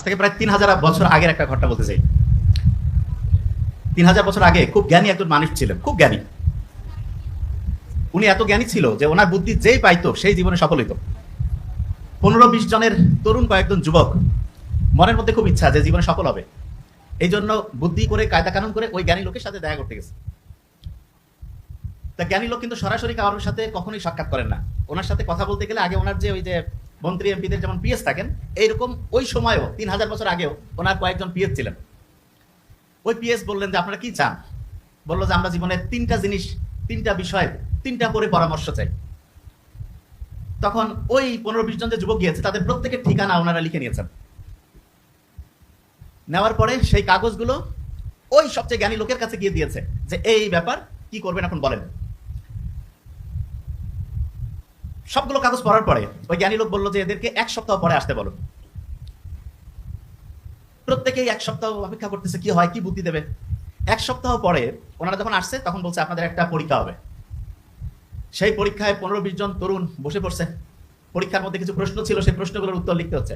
আজ থেকে প্রায় তিন হাজার বছর আগের একটা ঘটনা বলতে চাই। তিন হাজার বছর আগে খুব জ্ঞানী একজন মানুষ ছিলেন, খুব জ্ঞানী। উনি এত জ্ঞানী ছিল যে ওনার বুদ্ধি যেই পাইতো, সেই জীবনে সফল হইতো। পনেরো বিশ জনের তরুণ কয়েকজন যুবক মনের মধ্যে খুব ইচ্ছা যে জীবনে সফল হবে। এই জন্য বুদ্ধি করে, কায়দা কানুন করে ওই জ্ঞানী লোকের সাথে দেখা করতে গেছে। তা জ্ঞানী লোক কিন্তু সরাসরি কারোর সাথে কখনোই সাক্ষাৎ করেন না। ওনার সাথে কথা বলতে গেলে আগে ওনার যে ওই যে মন্ত্রী এমপিদের যেমন পিএস থাকেন, এইরকম ওই সময়ও, তিন হাজার বছর আগেও ওনার কয়েকজন পিএস ছিলেন। ওই পিএস বললেন যে, আপনারা কি চান? বলল যে, আমরা জীবনে তিনটা জিনিস, তিনটা বিষয়, তিনটা করে পরামর্শ চাই। তখন ওই পনেরো বিশ জন যে যুবক গিয়েছে, তাদের প্রত্যেকের ঠিকানা ওনারা লিখে নিয়েছেন। নেওয়ার পরে সেই কাগজগুলো ওই সবচেয়ে জ্ঞানী লোকের কাছে গিয়ে দিয়েছে যে, এই ব্যাপার কি করবেন এখন বলেন। সবগুলো কাগজ পড়ার পরে ওই জ্ঞানী লোক বলল যে এদেরকে এক সপ্তাহ পরে আসতে বলো। প্রত্যেকেই এক সপ্তাহ অপেক্ষা করতেছে, কি হয়, কি বুদ্ধি দেবে? এক সপ্তাহ পরে ওনারা যখন আসছে, তখন বলছে, আপনাদের একটা পরীক্ষা হবে। সেই পরীক্ষায় পনেরো বিশ জন তরুণ বসে পড়ছে। পরীক্ষার মধ্যে কিছু প্রশ্ন ছিল, সেই প্রশ্নগুলোর উত্তর লিখতে হচ্ছে।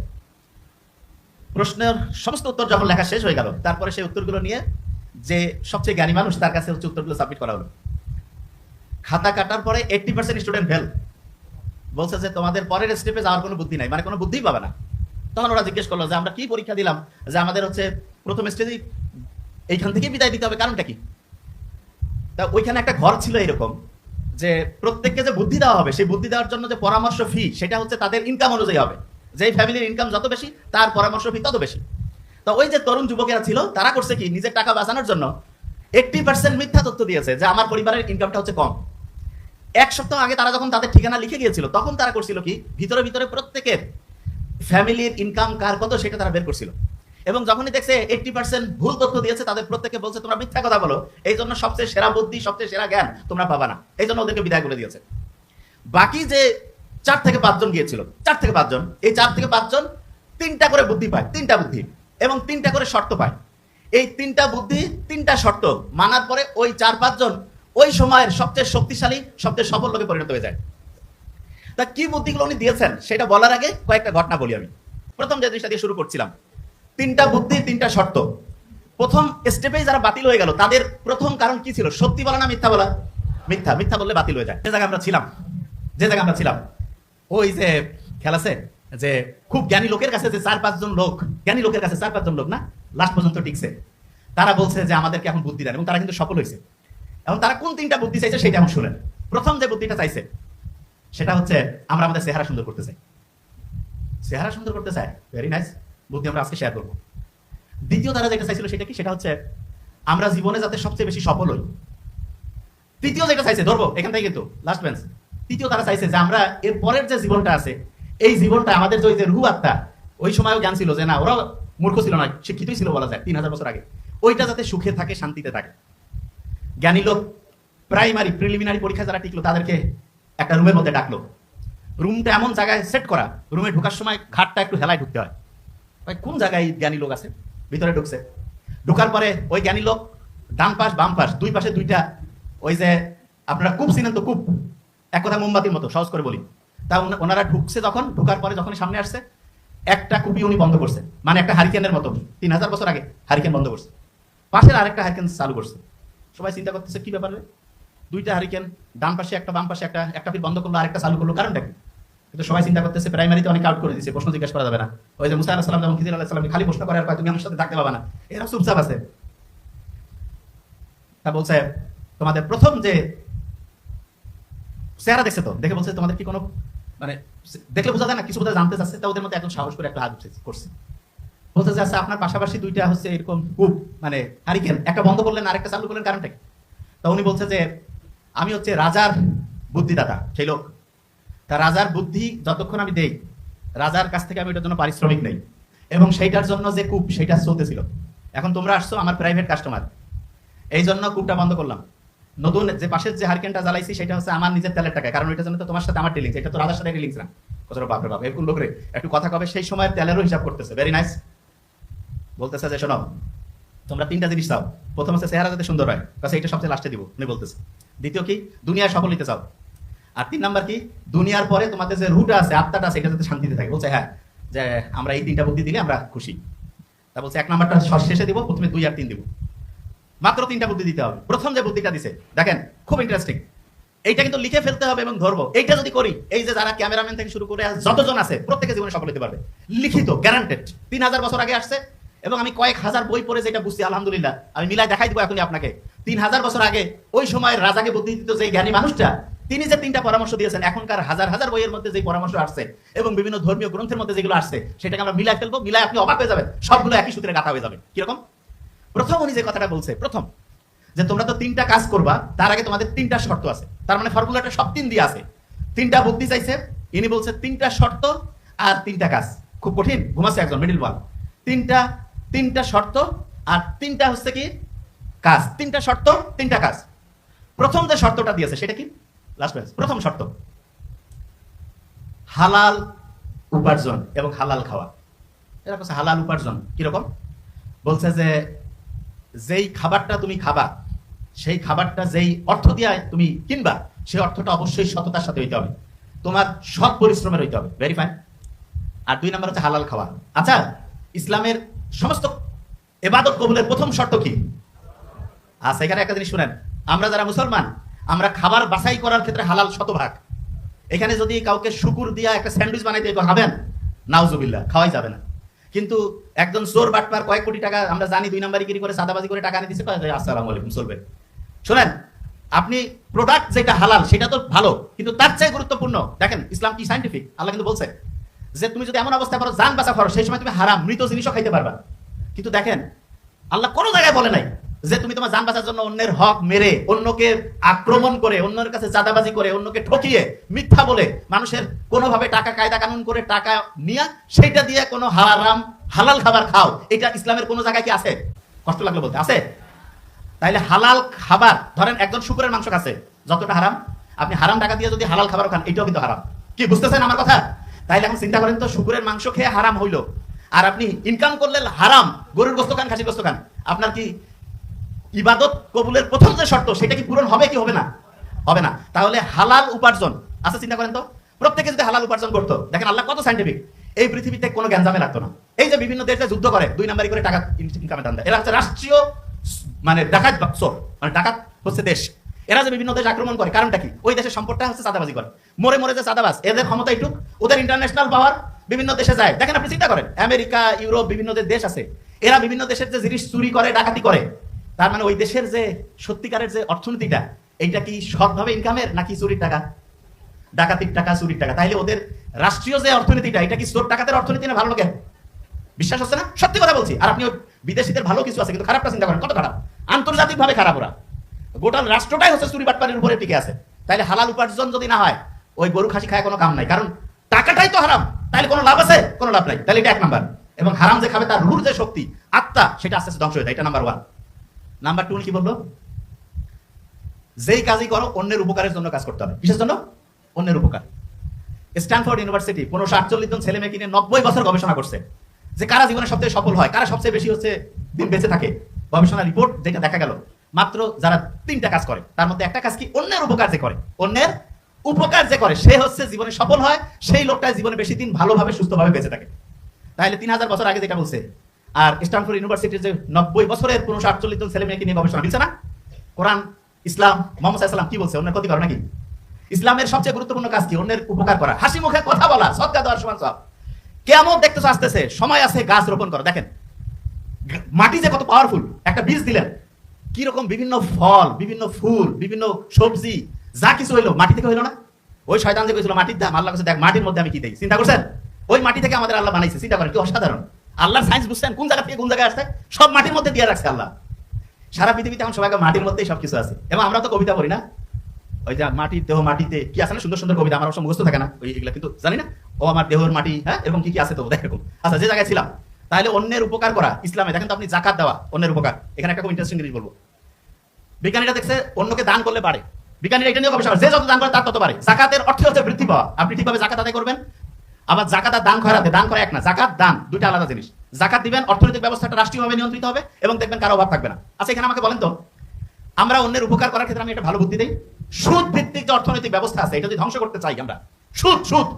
প্রশ্নের সমস্ত উত্তর যখন লেখা শেষ হয়ে গেল, তারপরে সেই উত্তরগুলো নিয়ে যে সবচেয়ে জ্ঞানী মানুষ, তার কাছে হচ্ছে উত্তরগুলো সাবমিট করা হলো। খাতা কাটার পরে এইটটি পার্সেন্ট স্টুডেন্ট ফেল বলছে যে তোমাদের পরের স্টেপে যাওয়ার কোনো বুদ্ধি নাই মানে কোনো বুদ্ধিই পাবে না। তখন ওরা জিজ্ঞেস করল যে, আমরা কি পরীক্ষা দিলাম যে আমাদের হচ্ছে প্রথম স্টেজেই এইখান থেকে বিদায় দিতে হবে, কারণটা কি? তা ওইখানে একটা ঘর ছিল এরকম, যে প্রত্যেককে যে বুদ্ধি দেওয়া হবে, সেই বুদ্ধি দেওয়ার জন্য যে পরামর্শ ফি সেটা হচ্ছে তাদের ইনকাম অনুযায়ী হবে। যেই ফ্যামিলির ইনকাম যত বেশি, তার পরামর্শ ফি তত বেশি। তো ওই যে তরুণ যুবকেরা ছিল, তারা করছে কি, নিজের টাকা বাঁচানোর জন্য এইটটি পার্সেন্ট মিথ্যা তথ্য দিয়েছে যে, আমার পরিবারের ইনকামটা হচ্ছে কম। এক সপ্তাহ আগে তারা যখন তাদের ঠিকানা লিখে গিয়েছিল, তখন তারা করছিল কি? ভিতরে ভিতরে প্রত্যেকের ফ্যামিলির ইনকাম কার কত সেটা তারা বের করছিল। এবং যখনই দেখছে এইটটি পার্সেন্ট ভুল তথ্য দিয়েছে, তাদের প্রত্যেকে বলছে, তোমরা মিথ্যা কথা বলো। এই জন্য সবচেয়ে সেরা বুদ্ধি, সবচেয়ে সেরা জ্ঞান তোমরা পাবা না। এই জন্য ওদেরকে বিদায় করে দিয়েছে। বাকি যে চার থেকে পাঁচজন গিয়েছিল, চার থেকে পাঁচজন, এই চার থেকে পাঁচজন তিনটা করে বুদ্ধি পায়, তিনটা বুদ্ধি, এবং তিনটা করে শর্ত পায়। এই তিনটা বুদ্ধি, তিনটা শর্ত মানার পরে ওই চার পাঁচজন ওই সময়ের সবচেয়ে শক্তিশালী, সবচেয়ে সফল লোকে পরিণত হয়ে যায়। তা কি বুদ্ধিগুলো উনি দিয়েছেন, সেটা বলার আগে কয়েকটা ঘটনা বলি আমি। প্রথম যে জিনিসটা দিয়ে শুরু করছিলাম, তিনটা বুদ্ধি, তিনটা শর্ত। প্রথম স্টেপেই যারা বাতিল হয়ে গেল, তাদের প্রথম কারণ কি ছিল? সত্যি বলা না মিথ্যা বলা? মিথ্যা মিথ্যা বললে বাতিল হয়ে যায়। যে জায়গায় আমরা ছিলাম, যে জায়গায় আমরা ছিলাম, ওই যে খেলা আছে? যে খুব জ্ঞানী লোকের কাছে যে চার পাঁচজন লোক, জ্ঞানী লোকের কাছে চার পাঁচজন লোক না লাস্ট পর্যন্ত টিকছে। তারা বলছে যে আমাদেরকে এখন বুদ্ধি দেন এবং তারা কিন্তু সফল হয়েছে। এখন তারা কোন তিনটা বুদ্ধি চাইছে সেটা এখন শুনেন। প্রথম যে বুদ্ধিটা চাইছে, সেটা হচ্ছে আমরা আমাদের চেহারা সুন্দর করতে চাই। চেহারা সুন্দর করতে চাই ভেরি নাইস বুদ্ধি আমরা আজকে শেয়ার করব। দ্বিতীয় তারা যেটা চাইছিল সেটা কি? সেটা হচ্ছে আমরা জীবনে যাতে সবচেয়ে বেশি সফল হই। তৃতীয় যেটা চাইছে, ধরবো এখান থেকে কিন্তু লাস্ট বেঞ্চ তৃতীয় তারা চাইছে যে আমরা এর পরের যে জীবনটা আছে, এই জীবনটা আমাদের যে ওই যে রুহ আত্মা ওই সময়ও জ্ঞান ছিল যে না ওরা মূর্খ ছিল না, শিক্ষিতই ছিল বলা যায়, তিন হাজার বছর আগে। ওইটা যাতে সুখে থাকে, শান্তিতে থাকে। জ্ঞানী লোক প্রাইমারি প্রিলিমিনারি পরীক্ষা যারা টিকলো, তাদেরকে একটা রুমের মধ্যে ডাকলো। রুমটা এমন জায়গায় সেট করা রুমে ঢোকার সময় ঘাটটা একটু হেলায় ঢুকতে হয়। ভাই, কোন জায়গায় জ্ঞানী লোক আছে? ভিতরে ঢুকছে। ঢোকার পরে ওই জ্ঞানী লোক ডান পাশ, বাম পাশ, দুই পাশে দুইটা ওই যে আপনারা কূপ চিনেন তো, কূপ? এক কথা মোমবাতির মতো, সহজ করে বলি। তা ওনারা ঢুকছে যখন, ঢুকার পরে যখন সামনে আসছে, একটা কুপি উনি বন্ধ করছে। মানে একটা হারিকেনের মতো। তিন হাজার বছর আগে হারিকেন বন্ধ করছে। পাশের আরেকটা হারিকেন চালু করছে। সবাই চিন্তা করতেছে কি ব্যাপারে? দুইটা হারিকেন ডান পাশে একটা বাম পাশে একটা একটা ফির বন্ধ করল আরেকটা চালু করল কারণটা কি? কিন্তু সবাই চিন্তা করতেছে প্রাইমারিতে অনেক আউট করে দিচ্ছে প্রশ্ন জিজ্ঞাসা করা যাবে না। ওই যে মুসা আলাহ সালাম যেমন খিদির আলাহ সালাম খালি প্রশ্ন করে আর কয়, তুমি আমার সাথে থাকতে পাবা না। এরা চুপচাপ আছে। তা বলছে তোমাদের প্রথম যে চেহারা দেখছে তো দেখে বলছে তোমাদের কি কোনো মানে দেখলে বোঝা যায় না কিছু বোধহয় জানতে চাচ্ছে তা ওদের মধ্যে একজন সাহস করে একটা হাত করছে। বলতে যে আচ্ছা আপনার পাশাপাশি দুইটা হচ্ছে এরকম কূপ মানে হারিকেন একটা বন্ধ করলেন, আরেকটা চালু করলেন, কারণটা তা উনি বলছে যে, আমি হচ্ছে রাজার বুদ্ধিদাতা, সেই লোক। তা রাজার বুদ্ধি যতক্ষণ আমি দেই, রাজার কাছ থেকে আমি এটার জন্য পারিশ্রমিক নেই। এবং সেইটার জন্য যে কূপ সেটা চলতেছিল। এখন তোমরা আসছো আমার প্রাইভেট কাস্টমার এই জন্য কূপটা বন্ধ করলাম। নতুন যে পাশের যে হারকেনটা জ্বালাইছি, সেটা হচ্ছে আমার নিজের তেলের টাকা কারণ ওইটা জন্য তো তোমার সাথে আমার ডিলিংস এটা তো রাজার সাথে ডিলিংস না কতটা বাপরে বাপ, এরকম লোকরে একটু কথা কবে? সেই সময় তেলেরও হিসাব করতেছে। ভেরি নাইস বলতেছে যে, শোনো, তোমরা তিনটা জিনিস চাও। প্রথম হচ্ছে চেহারা যাতে সুন্দর হয়, কাছে এটা সবচেয়ে লাস্টে দিব, উনি বলতেছে। দ্বিতীয় কি? দুনিয়ার সফল নিতে চাও। আর তিন নাম্বার কি? দুনিয়ার পরে তোমাদের যে রুট আছে, আত্মাটা আছে, এটা যাতে শান্তিতে থাকে। বলছে হ্যাঁ যে আমরা এই তিনটা বুদ্ধি দিলে আমরা খুশি। তা বলছে, এক নাম্বারটা শেষে দিব, প্রথমে দুই আর তিন দিব। মাত্র তিনটা বুদ্ধি দিতে হবে। প্রথম যে বুদ্ধিটা দিছে, দেখেন, খুব ইন্টারেস্টিং এইটা কিন্তু লিখে ফেলতে হবে এবং ধরবো। এইটা যদি করি, এই যে যারা ক্যামেরাম্যান থেকে শুরু করে যতজন আছে, প্রত্যেকে জীবনে সফল হতে পারবে। লিখিত গ্যারান্টেড তিন হাজার বছর আগে আসছে এবং আমি কয়েক হাজার বই পড়ে যেটা বুঝছি, আলহামদুলিল্লাহ। আমি মিলাই দেখাই দিব এখনই আপনাকে। তিন হাজার বছর আগে, ওই সময়ের রাজাকে বুদ্ধি দিত যে জ্ঞানী মানুষটা, তিনি যে তিনটা পরামর্শ দিয়েছেন, এখনকার হাজার হাজার বইয়ের মধ্যে যে পরামর্শ আসছে এবং বিভিন্ন ধর্মীয় গ্রন্থের মধ্যে যেগুলো আসছে, সেটাকে আমরা মিলাই ফেলব। মিলাই আপনি অবাক হয়ে যাবেন, সবগুলো একই সূত্রে গাথা হয়ে যাবে। কীরকম? প্রথম উনি যে কথাটা বলছে, প্রথম, যে তোমরা তো তিনটা কাজ করবা, তার আগে তোমাদের তিনটা শর্ত আছে। তার মানে ফর্মুলাটা সব তিন দিয়ে আছে। তিনটা বুদ্ধি চাইছে, ইনি বলছে তিনটা শর্ত আর তিনটা কাজ। খুব কঠিন, ঘুমাচ্ছে একজন মিডিল ওয়ান তিনটা তিনটা শর্ত আর তিনটা হচ্ছে কি? কাজ। তিনটা শর্ত, তিনটা কাজ। প্রথম যে শর্তটা দিয়েছে, সেটা কি? লাস্ট প্রথম শর্ত। হালাল উপার্জন এবং হালাল খাওয়া। এরা হচ্ছে হালাল উপার্জন। কীরকম? বলছে যে যেই খাবারটা তুমি খাবা, সেই খাবারটা যেই অর্থ দিয়ে তুমি কিনবা, সেই অর্থটা অবশ্যই সততার সাথে হইতে হবে। তোমার সৎ পরিশ্রমের হইতে হবে। ভেরি ফাইন আর দুই নম্বর হচ্ছে হালাল খাওয়া। আচ্ছা ইসলামের সমস্ত এবাদত কবুলের প্রথম শর্ত কি? আচ্ছা এখানে একটা জিনিস শুনেন। আমরা যারা মুসলমান, আমরা খাবার বাছাই করার ক্ষেত্রে হালাল শতভাগ। এখানে যদি কাউকে শুকুর দিয়া একটা স্যান্ডউইচ বানাইতে খাবেন, নাউজুবিল্লাহ, খাওয়াই যাবে না। কিন্তু একজন চোর বাটপার কয়েক কোটি টাকা, আমরা জানি দুই নাম্বারি গিরি করে, সাদাবাজি করে টাকা আনি দিচ্ছে আসসালামু আলাইকুম, চলবে। শোনেন, আপনি প্রোডাক্ট যেটা হালাল, সেটা তো ভালো, কিন্তু তার চেয়ে গুরুত্বপূর্ণ, দেখেন, ইসলাম কি সাইন্টিফিক আল্লাহ কিন্তু বলছে। যে তুমি যদি এমন অবস্থা করো জান বাঁচা করো সেই সময় তুমি হারাম, মৃত জিনিসও খাইতে পারবা। কিন্তু দেখেন, আল্লাহ কোনো জায়গায় বলে নাই যে তুমি তোমার জান বাঁচার জন্য অন্যের হক মেরে, অন্যকে আক্রমণ করে, অন্যের কাছে চাঁদাবাজি করে, অন্যকে ঠকিয়ে, মিথ্যা বলে, মানুষের কোনোভাবে টাকা, কায়দা, কানুন করে টাকা নিয়ে, সেইটা দিয়ে কোনো হারাম, হালাল খাবার খাও। এটা ইসলামের কোনো জায়গায় কি আছে? কষ্ট লাগল বলতে। আছে? তাইলে হালাল খাবার, ধরেন একজন শুকুরের মাংস খাচ্ছে, যতটা হারাম, আপনি হারাম টাকা দিয়ে যদি হালাল খাবার খান, এটাও কিন্তু হারাম। কি, বুঝতেছেন আমার কথা? তাইলে এখন চিন্তা করেন তো শুকুরের মাংস খেয়ে হারাম হইল। আর আপনি ইনকাম করলে হারাম, গরুর গোস্ত খান খাসি গোস্ত খান। আপনার কি ইবাদত কবুলের প্রথম যে শর্ত, সেটা কি পূরণ হবে কি হবে না? হবে না। তাহলে হালাল উপার্জন আচ্ছা চিন্তা করেন তো? প্রত্যেকে যদি হালাল উপার্জন করতো, দেখেন আল্লাহ কত সাইন্টিফিক এই পৃথিবীতে কোনো জ্ঞানজামে লাগতো না। এই যে বিভিন্ন দেশে যুদ্ধ করে, দুই নাম্বারি করে টাকা ইনকামে দান দেয়। এরা হচ্ছে রাষ্ট্রীয় মানে ডাকাত মানে ডাকাত হচ্ছে দেশ। এরা যে বিভিন্ন দেশ আক্রমণ করে, কারণটা কি? ওই দেশের সম্পদটা হচ্ছে চাঁদাবাজি করে। মরে মরে যে চাঁদাবাজ, এদের ক্ষমতা একটু ওদের ইন্টারন্যাশনাল পাওয়ার বিভিন্ন দেশে যায়। দেখেন আপনি চিন্তা করেন, আমেরিকা, ইউরোপ, বিভিন্ন যে দেশ আছে, এরা বিভিন্ন দেশের যে জিনিস চুরি করে, ডাকাতি করে, তার মানে ওই দেশের যে সত্যিকারের যে অর্থনীতিটা, এইটা কি সৎভাবে ইনকামের নাকি চুরির টাকা? ডাকাতির টাকা, চুরির টাকা। তাইলে ওদের রাষ্ট্রীয় যে অর্থনীতিটা, এটা কি চোর টাকাতের অর্থনীতি না ভালো লোকের? বিশ্বাস হচ্ছে না? সত্যি কথা বলছি। আর আপনি বিদেশিদের ভালো কিছু আছে, কিন্তু খারাপটা চিন্তা করেন, কত খারাপ? আন্তর্জাতিক ভাবে খারাপ ওরা। গোটা রাষ্ট্রটাই হচ্ছে চুরি বাটপারের উপরে টিকে আছে। তাইলে হালাল উপার্জন যদি না হয়, ওই গরু খাসি খায় কোনো কাম নাই। কারণ টাকাটাই তো হারাম, তাইলে কোনো লাভ আছে, কোনো লাভ নাই। তাহলে এটা এক নাম্বার। এবং হারাম যে খাবে তার রুহুর যে শক্তি, আত্মা, সেটা আস্তে আস্তে ধ্বংস হয়ে যায়। এটা নাম্বার ওয়ান। নাম্বার টু কি বলল? যেই কাজই করো, অন্যের উপকারের জন্য কাজ করতে হবে। কিসের জন্য? অন্যের উপকার। স্ট্যানফোর্ড ইউনিভার্সিটি পনেরোশো আটচল্লিশ জন ছেলে মেয়ে কিনে নব্বই বছর গবেষণা করছে। যে কারা জীবনে সবচেয়ে সফল হয়, কারা সবচেয়ে বেশি হচ্ছে দিন বেঁচে থাকে? গবেষণা রিপোর্ট যেটা দেখা গেল মাত্র যারা তিনটা কাজ করে, তার মধ্যে একটা কাজ কি? অন্যের উপকার যে করে, অন্যের উপকার যে করে, সে হচ্ছে জীবনে সফল হয়, সেই লোকটা জীবনে বেশি দিন ভালোভাবে, সুস্থভাবে বেঁচে থাকে। তাহলে তিন হাজার বছর আগে যেটা বলছে, আর স্ট্যানফোর্ড ইউনিভার্সিটির যে নব্বই বছরের পনেরোশো আটচল্লিশ জন ছেলে মেয়েকে নিয়ে গবেষণা দিচ্ছে না? কোরআন, ইসলাম, মোহাম্মদ সাল্লাম কি বলছে? অন্যের ক্ষতি করে নাকি? ইসলামের সবচেয়ে গুরুত্বপূর্ণ কাজ কি? অন্যের উপকার করা। হাসি মুখে কথা বলা সৎকা দেওয়ার সমান সব। কেমন দেখতেছো, আসতেছে, সময় আছে গাছ রোপণ করা। দেখেন, মাটি যে কত পাওয়ারফুল একটা বীজ দিলেন কি রকম বিভিন্ন ফল, বিভিন্ন ফুল, বিভিন্ন সবজি, যা কিছু হইল, মাটি থেকে হইল না? ওই শয়তান যে কইছিল, মাটির দাম আল্লাহ কাছে দেখ, মাটির মধ্যে আমি কি দেই চিন্তা করছেন? ওই মাটি থেকে আমাদের আল্লাহ বানাইছে, চিন্তা করেন কি অসাধারণ। আল্লাহর সায়েন্স বুঝছেন? কোন জায়গা থেকে কোন জায়গায় আসছে? সব মাটির মধ্যে দিয়ে রাখছে আল্লাহ। সারা পৃথিবীতে এখন সবাইকে মাটির মধ্যেই সবকিছু আছে। এবং আমরা তো কবিতা পড়ি না। ওই যে মাটির দেহ মাটিতে কি আছে না? সুন্দর সুন্দর কবিতা, আমার মুখস্থ থাকে না ওই এগুলা, কিন্তু জানি না? ও আমার দেহর মাটি হ্যাঁ? এরকম কি কি আছে তো? এরকম। আচ্ছা যে জায়গায় ছিলাম, তাহলে অন্যের উপকার করা ইসলামে। দেখেন তো আপনি জাকাত দেওয়া, অন্যের উপকার। এখানে একটা খুব ইন্টারেস্টিং জিনিস বলব। বিজ্ঞানীরা দেখছে, অন্যকে দান করলে পারে বিজ্ঞানীরা এটা নিয়ে গবেষণা যে যত দান করে তার তত পারে জাকাতের অর্থ হচ্ছে বৃদ্ধি পাওয়া। আপনি ঠিকভাবে জাকাত আদায় করবেন। আবার জাকাত দান খয়রাতে দান করা এক না, জাকাত, দান, দুইটা আলাদা জিনিস। জাকাত দিবেন, অর্থনৈতিক ব্যবস্থাটা রাষ্ট্রীয়ভাবে নিয়ন্ত্রিত হবে এবং দেখবেন কারও অভাব থাকবে না। আচ্ছা এখানে আমাকে বলেন তো, আমরা অন্যের উপকার করার ক্ষেত্রে আমি একটা ভালো বুদ্ধি দেই? সুদ ভিত্তিক যে অর্থনৈতিক ব্যবস্থা আছে, এটা যদি ধ্বংস করতে চাই আমরা, সুদ সুদ,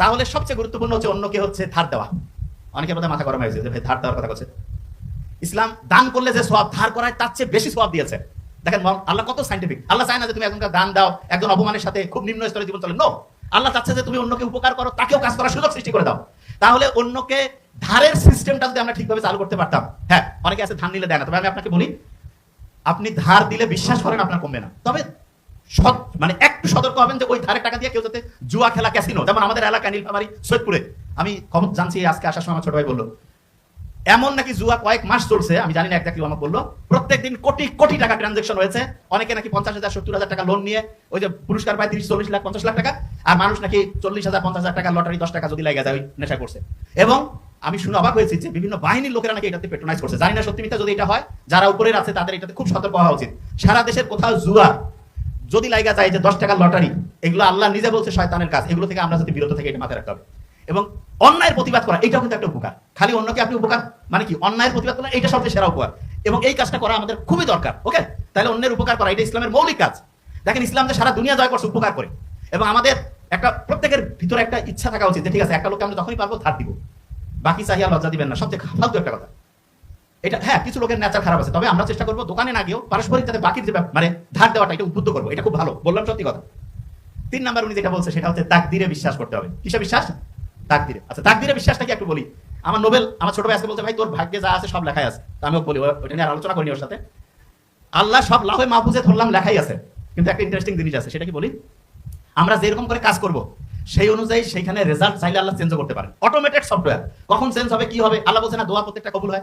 তাহলে সবচেয়ে গুরুত্বপূর্ণ হচ্ছে অন্যকে হচ্ছে ধার দেওয়া। অনেকের মধ্যে মাথা গরম হয়েছে যে ভাই ধার দেওয়ার কথা বলছে। ইসলাম দান করলে যে সব ধার করায় তার চেয়ে বেশি সব দিয়েছে। দেখেন আল্লাহ কত সাইন্টিফিক আল্লাহ চায় না যে তুমি একজনকে দান দাও, একজন অপমানের সাথে খুব নিম্ন স্তরে জীবন চলে। নো আল্লাহ চাচ্ছে যে তুমি অন্যকে উপকার করো, তাকেও কাজ করার সুযোগ সৃষ্টি করে দাও। তাহলে অন্যকে ধারের সিস্টেমটা যদি আমরা ঠিকভাবে চালু করতে পারতাম হ্যাঁ অনেকে আছে ধান নিলে দেয় না, তবে আমি আপনাকে বলি, আপনি ধার দিলে বিশ্বাস করেন আপনার কমবে না। তবে সৎ- মানে একটু সতর্ক হবেন যে ওই ধারের টাকা দিয়ে কেউ যাতে জুয়া খেলা ক্যাসিনো যেমন আমাদের এলাকা নীলফামারি, সৈয়দপুরে। আমি খবর জানছি, আজকে আসার সময় আমার ছোট ভাই বলল এমন নাকি জুয়া কয়েক মাস চলছে, আমি জানি না একজাক্টলি আমাকে বলল। প্রত্যেকদিন কোটি কোটি টাকা ট্রানজেকশন হয়েছে। অনেকে নাকি পঞ্চাশ হাজার, সত্তর হাজার টাকা লোন নিয়ে, ওই যে পুরস্কার পায় তিরিশ, চল্লিশ লাখ, পঞ্চাশ লাখ টাকা, আর মানুষ নাকি চল্লিশ হাজার, পঞ্চাশ হাজার টাকা, লটারি দশ টাকা যদি লাগে যায়, ওই নেশা করছে এবং আমি শুনে অবাক হয়েছি যে বিভিন্ন বাহিনীর লোকেরা নাকি এটাতে পেট্রোনাইজ করছে। জানি না সত্যি মিথ্যা যদি এটা হয়, যারা উপরের আছে তাদের এটাতে খুব সতর্ক হওয়া উচিত। সারা দেশের কোথাও জুয়া যদি লাইগা যায় যে দশ টাকার লটারি, এগুলো আল্লাহ নিজে বলছে শয়তানের কাজ, এগুলো থেকে আমরা যদি বিরত থেকে এটা মাথায় রাখতে হবে। এবং অন্যায়ের প্রতিবাদ করা এটাও কিন্তু একটা উপকার। খালি অন্যকে আপনি উপকার মানে কি? অন্যায়ের প্রতিবাদ করা এটা সবচেয়ে সেরা উপকার। এবং এই কাজটা করা আমাদের খুবই দরকার, ওকে? তাহলে অন্যের উপকার করা, এটা ইসলামের মৌলিক কাজ। দেখেন, ইসলাম যে সারা দুনিয়া জয় করছে, উপকার করে। এবং আমাদের একটা, প্রত্যেকের ভিতরে একটা ইচ্ছা থাকা উচিত যে, ঠিক আছে, একটা লোককে আমরা যখনই পারব, ধার দিব। বাকি চাহিয়া লজ্জা দিবেন না। সবচেয়ে ফালতু একটা কথা। এটা হ্যাঁ কিছু লোকের নেচার খারাপ আছে, তবে আমরা চেষ্টা করব দোকানে না গিয়েও পারস্পরিক যাতে বাকির যে মানে ধার দেওয়াটা, এটা উদ্বুদ্ধ করব। এটা খুব ভালো, বললাম সত্যি কথা। তিন নাম্বার উনি যেটা বলছে, সেটা হচ্ছে তাক তাকদিরে বিশ্বাস করতে হবে। কিসে বিশ্বাস? তাকদিরে। আচ্ছা তাকদিরে বিশ্বাসটা কি একটু বলি? আমার নোবেল, আমার ছোট ভাই আজকে বলছে, ভাই, তোর ভাগ্যে যা আছে সব লেখাই আছে। তা আমিও বলি, ও- ওটা নিয়ে আলোচনা করিনি ওর সাথে। আল্লাহ সব লাভে মাহফুজে ধরলাম লেখাই আছে, কিন্তু একটা ইন্টারেস্টিং জিনিস আছে, সেটা কি বলি? আমরা যেরকম করে কাজ করব, সেই অনুযায়ী সেইখানে রেজাল্ট চাইলে আল্লাহ চেঞ্জ করতে পারেন। অটোমেটেড সফটওয়্যার কখন চেঞ্জ হবে, কি হবে? আল্লাহ বলছে, না, দোয়া প্রত্যেকটা কবুল হয়।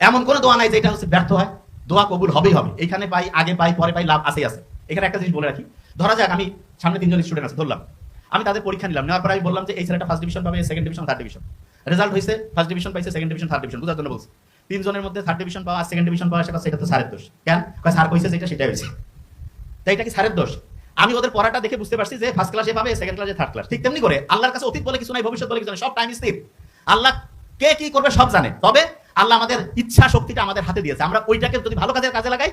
এমন কোনো দোয়া নাই যেটা হচ্ছে ব্যর্থ হয়। দোয়া কবুল হবেই হবে। এখানে পাই, আগে পাই, পরে পাই, লাভ আছেই আছে। এখানে একটা জিনিস বলে রাখি। ধরা যাক, আমি সামনে তিনজন স্টুডেন্ট আছে, ধরলাম। আমি তাদের পরীক্ষা নিলাম, নেওয়ার পরে আমি বললাম যে এই ছেলেটা ফার্স্ট ডিভিশন পাবে second division third division result হয়েছে ফার্স্ট ডিভিশন পাইছে সেকেন্ড ডিভিশন থার্ড ডিভিশন বুঝার জন্য বলছি। তিনজনের মধ্যে থার্ড ডিভিশন পাওয়া সেকেন্ড ডিভিশন পাওয়া, সেটা সেটা তো স্যারের দোষ। কেন? স্যার কইছে যেটা সেটা হয়েছে। তাই এটা কি স্যারের দোষ? আমি ওদের পড়াটা দেখে বুঝতে পারছি যে ফার্স্ট ক্লাসে পাবে সেকেন্ড ক্লাসে থার্ড ক্লাস ঠিক তেমনি করে আল্লাহর কাছে অতীত বলে কিছু নাই, ভবিষ্যৎ বলে কিছু নাই, সব টাইম স্থির। আল্লাহ কে কি করবে সব জানে। তবে আল্লাহ আমাদের ইচ্ছা শক্তিটা আমাদের হাতে দিয়েছে। আমরা ওইটাকে যদি ভালো কাজের কাজে লাগাই,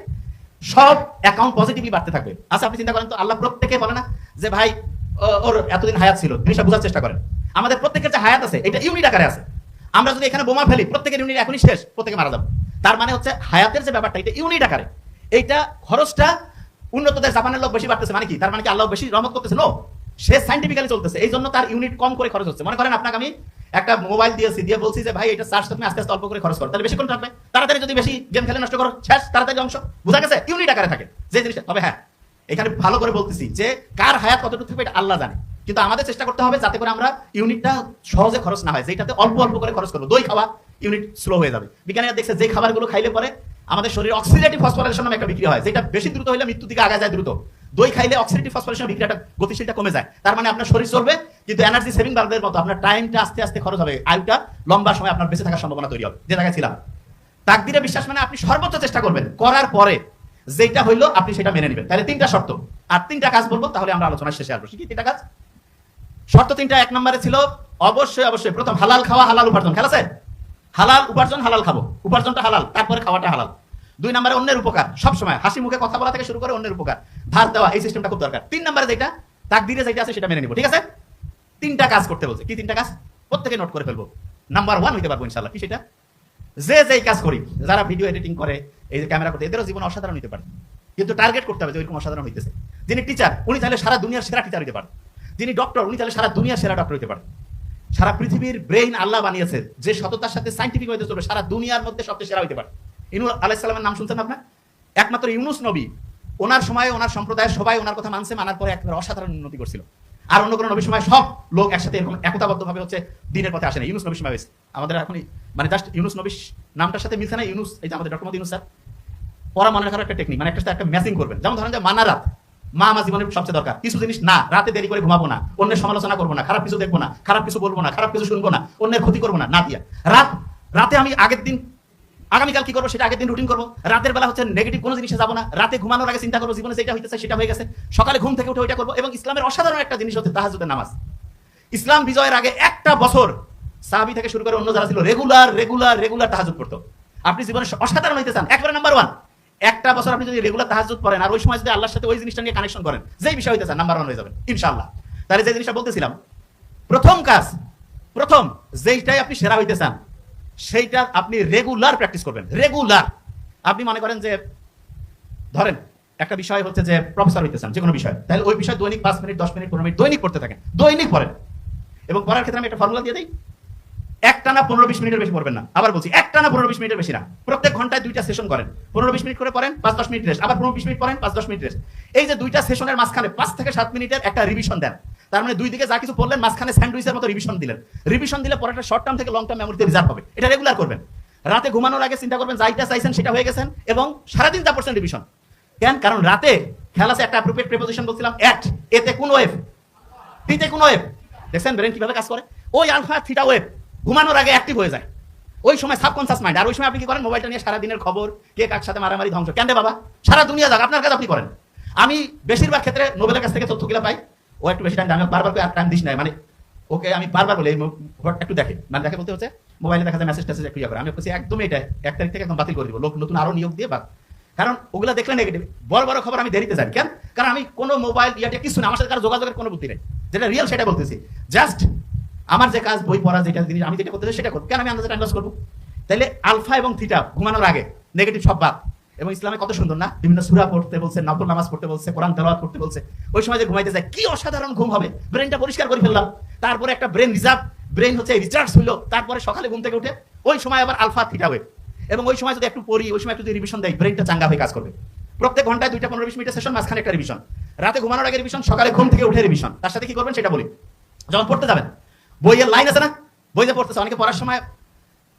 সব অ্যাকাউন্ট পজিটিভলি বাড়তে থাকবে। আচ্ছা আপনি চিন্তা করেন তো, আল্লাহ প্রত্যেকে বলে না যে, ভাই ওর এতদিন হায়াত ছিল, জিনিসটা বোঝার চেষ্টা করেন। আমাদের প্রত্যেকের যে হায়াত আছে, এটা ইউনিট আকারে আছে। আমরা যদি এখানে বোমা ফেলি, প্রত্যেকের ইউনিট এখনই শেষ, প্রত্যেকে মারা যাবে। তার মানে হচ্ছে হায়াতের যে ব্যাপারটা, এটা ইউনিট আকারে। এইটা খরচটা উন্নত দেশ জাপানের লোক বেশি বাড়তেছে মানে কি? তার মানে কি আল্লাহ বেশি রহমত করতেছে? নো সে সাইন্টিফিক্যালি চলতেছে। এই জন্য তার ইউনিট কম করে খরচ হচ্ছে। মনে করেন আপনাকে আমি একটা মোবাইল দিয়েছি, দিয়ে বলছি যে, ভাই, এটা চার্জ তুমি আস্তে আস্তে অল্প করে খরচ করো। তাহলে বেশি কোন থাকবে। তাড়াতাড়ি যদি বেশি গেম খেলে নষ্ট করো শেষ তাড়াতাড়ি অংশ। বুঝা গেছে? ইউনিট আকারে থাকে। যে জিনিসটা তবে হ্যাঁ এখানে ভালো করে বলতেছি যে কার হায়াত কতটুকু থাকবে এটা আল্লাহ জানে। কিন্তু আমাদের চেষ্টা করতে হবে যাতে করে আমরা ইউনিটটা সহজে খরচ না হয়, যেটাতে অল্প অল্প করে খরচ করব। দই খাওয়া ইউনিট স্লো হয়ে যাবে। বিজ্ঞানীরা দেখছে যে খাবারগুলো খাইলে পরে আমাদের শরীরে অক্সিডেটিভ ফসফোরেশন নামে একটা বিক্রি হয়, যেটা বেশি দ্রুত হলে মৃত্যু দিকে আগায় যায় দ্রুত। দই খাইলে অক্সিডেটিভ ফসফোরেশন বিক্রিয়াটা গতিশীলটা কমে যায়। তার মানে আপনার শরীর চলবে, কিন্তু এনার্জি সেভিং বাল্বের মতো আপনার টাইমটা আস্তে আস্তে খরচ হবে। আয়ুটা লম্বা সময় আপনার বেঁচে থাকার সম্ভাবনা তৈরি হবে, যে জায়গায় ছিলাম। তাকদিরে বিশ্বাস মানে আপনি সর্বোচ্চ চেষ্টা করবেন। করার পরে যেটা হইল আপনি সেটা মেনে নেবেন। তাহলে তিনটা শর্ত। আর তিনটা কাজ বলব, তাহলে আমরা আলোচনা শেষে আসব। কি তিনটা কাজ? শর্ত তিনটা এক নম্বরে ছিল, অবশ্যই অবশ্যই, প্রথম হালাল খাওয়া, হালাল উপার্জন। খেলা আছে? হালাল উপার্জন, হালাল খাব। উপার্জনটা হালাল, তারপরে খাওয়াটা হালাল। দুই নম্বরে অন্যের উপকার সব সময় হাসি মুখে কথা বলা থেকে শুরু করে অন্যের উপকার। ধার দেওয়া, এই সিস্টেমটা খুব দরকার। তিন নম্বরে যেটা তাক দিলে যেটা আছে সেটা মেনে নিব, ঠিক আছে? তিনটা কাজ করতে বলছে। কি তিনটা কাজ? প্রত্যেকে নোট করে ফেলব। নাম্বার ওয়ান হইতে পারব ইনশাল্লাহ কি সেটা? যে যেই কাজ করি, যারা ভিডিও এডিটিং করে এই যে ক্যামেরা করতে, এদেরও জীবন অসাধারণ হতে পারে। কিন্তু টার্গেট করতে হবে যে ওইরকম অসাধারণ হইতেছে। যিনি টিচার উনি চাইলে সারা দুনিয়ার সেরা টিচার হতে পারেন যিনি ডক্টর উনি চাইলে সারা দুনিয়ার সেরা ডক্টর হতে পারেন সারা পৃথিবীর ব্রেইন আল্লাহ বানিয়েছে যে সততার সাথে সাইন্টিফিক হইতে চলবে, সারা দুনিয়ার মধ্যে সবচেয়ে সেরা হইতে পারে। ইনুস আলাইসালামের নাম শুনছেন আপনার একমাত্র ইউনুস নবী, ওনার সময়, ওনার সম্প্রদায়ের সবাই ওনার কথা মানছে, মানার পরে একেবারে অসাধারণ উন্নতি করছিল। আর অন্য কোনো নবীর সময় সব লোক একসাথে এরকম একতাবদ্ধ ভাবে হচ্ছে দিনের পথে আসে না ইউনুস নবীর সময় হয়েছে। আমাদের এখনই মানে জাস্ট ইউনুস নবীর নামটার সাথে মিলছে না ইউনুস, এই যে আমাদের ডক্টর ইউনুস স্যার। পড়া মনে রাখার একটা টেকনিক মানে একটা একটা ম্যাচিং করবেন। যেমন ধরেন যে মানা রাত, মা আমার জীবনের সবচেয়ে দরকার। কিছু জিনিস না, রাতে দেরি করে ঘুমাবো না, অন্যের সমালোচনা করব না, খারাপ কিছু দেখব না, খারাপ কিছু বলব না, খারাপ কিছু শুনব না, অন্যের ক্ষতি করব না না দিয়া। রাত, রাতে আমি আগের দিন, আগামীকাল কি করব, সেটা আগের দিন রুটিন করব। রাতের বেলা হচ্ছে নেগেটিভ কোনো জিনিসে যাব না, রাতে ঘুমানোর আগে চিন্তা করব, জীবনে যেটা হইতেছে সেটা হয়ে গেছে। সকালে ঘুম থেকে উঠে ওইটা করব এবং ইসলামের অসাধারণ একটা জিনিস হচ্ছে তাহাজুদের নামাজ। ইসলাম বিজয়ের আগে একটা বছর সাহাবি থেকে শুরু করে অন্য যারা ছিল রেগুলার রেগুলার রেগুলার তাহাজুদ করতো আপনি জীবনে অসাধারণ হইতে চান। একবারে নাম্বার ওয়ান একটা বছর আপনি যদি রেগুলার তাহাজুদ করেন আর ওই সময় যদি আল্লাহর সাথে ওই জিনিসটা নিয়ে কানেকশন করেন, যেই বিষয় হইতে নাম্বার ওয়ান হয়ে যাবেন, ইনশাআল্লাহ। তাহলে যে জিনিসটা বলতেছিলাম, প্রথম কাজ, প্রথম, যেইটাই আপনি সেরা হইতে চান সেইটা আপনি রেগুলার প্র্যাকটিস করবেন রেগুলার আপনি মনে করেন যে, ধরেন, একটা বিষয় হচ্ছে যে প্রফেসর হইতেছেন যে কোনো বিষয়, তাহলে ওই বিষয় দৈনিক পাঁচ মিনিট, দশ মিনিট, পনেরো মিনিট দৈনিক পড়তে থাকেন, দৈনিক পড়েন। এবং পড়ার ক্ষেত্রে আমি একটা ফর্মুলা দিয়ে দিই একটানা পনেরো বিশ মিনিটের বেশি পড়বেন না। আবার বলছি, একটানা পনেরো বিশ মিনিটের বেশি না। প্রত্যেক ঘন্টায় দুইটা সেশন করেন। পনেরো বিশ মিনিট করে পড়েন, পাঁচ দশ মিনিট রেস্ট আবার পনেরো বিশ মিনিট পড়েন, পাঁচ দশ মিনিট রেস্ট এই যে দুইটা সেশনের মাঝখানে পাঁচ থেকে সাত মিনিটের একটা রিভিশন দেন। তার মানে দুই দিকে যা কিছু পড়লেন, মাঝখানে স্যান্ডউইচের মতো রিভিশন দিলেন। রিভিশন দিলে পরে শর্ট টার্ম থেকে লং টার্ম মেমোরিতে রিজার্ভ হবে। এটা রেগুলার করবেন। রাতে ঘুমানোর আগে চিন্তা করবেন যাইটা চাইছেন সেটা হয়ে গেছেন এবং সারাদিন যা পড়ছেন রিভিশন কেন? কারণ রাতে খেয়াল আছে, একটা অ্যাপ্রোপ্রিয়েট প্রিপোজিশন বলছিলাম অ্যাট এতে কোন ওয়েভ টিতে কোন ওয়েভ দেখছেন ব্রেন কীভাবে কাজ করে? ওই আলফা থিটা ওয়েভ ঘুমানোর আগে অ্যাক্টিভ হয়ে যায়। ওই সময় সাবকনসাস মাইন্ড আর ওই সময় আপনি কি করেন? মোবাইলটা নিয়ে সারা দিনের খবর, কে কার সাথে মারামারি, ধ্বংস। কেন বাবা? সারা দুনিয়া যাক, আপনার কাজ আপনি করেন। আমি বেশিরভাগ ক্ষেত্রে নোবেলের কাছ থেকে তথ্যগুলো পাই। ও একটু বেশি টাইম আমি বারবার করে আর টাইম দিস নাই। মানে ওকে আমি বারবার বলি একটু দেখে। মানে দেখে বলতে হচ্ছে, মোবাইলে দেখা যায় মেসেজ টেসেজ একটু ইয়ে করে। আমি বলছি, একদমই এটা এক তারিখ থেকে একদম বাতিল করে দিব। লোক নতুন আরও নিয়োগ দিয়ে বা কারণ ওগুলো দেখলে নেগেটিভ বড় বড় খবর আমি দেরিতে যাই কেন? কারণ আমি কোনো মোবাইল ইয়াতে কিছু না। আমার সাথে কারও যোগাযোগের কোনো বুদ্ধি নেই। যেটা রিয়েল সেটা বলতেছি। জাস্ট আমার যে কাজ, বই পড়া, যেটা জিনিস, আমি যেটা করতে চাই সেটা করব কেন আমি আন্দাজে টাইম করব? তাইলে আলফা এবং থিটা ঘুমানোর আগে নেগেটিভ সব বাদ। এবং ইসলামে কত সুন্দর না? বিভিন্ন সুরা পড়তে বলছে, নফল নামাজ পড়তে বলছে, কোরআন তেলাওয়াত করতে বলছে। ওই সময় যে ঘুমাইতে যায়, কি অসাধারণ ঘুম হবে। ব্রেনটা পরিষ্কার করে ফেললাম। তারপরে একটা ব্রেন রিজার্ভ ব্রেন হচ্ছে রিচার্জ হইল। তারপরে সকালে ঘুম থেকে উঠে ওই সময় আবার আলফা, থিটা ওয়েভ এবং ওই সময় যদি একটু পড়ি, ওই সময় একটু যদি রিভিশন দেয় ব্রেনটা চাঙ্গা হয়ে কাজ করবে। প্রত্যেক ঘন্টায় দুইটা পনেরো বিশ মিনিটের সেশন মাঝখানে একটা রিভিশন রাতে ঘুমানোর আগে রিভিশন সকালে ঘুম থেকে উঠে রিভিশন তার সাথে কি করবেন সেটা বলি। যখন পড়তে যাবেন বইয়ের লাইন আছে না? বই যে পড়তেছে, অনেকে পড়ার সময়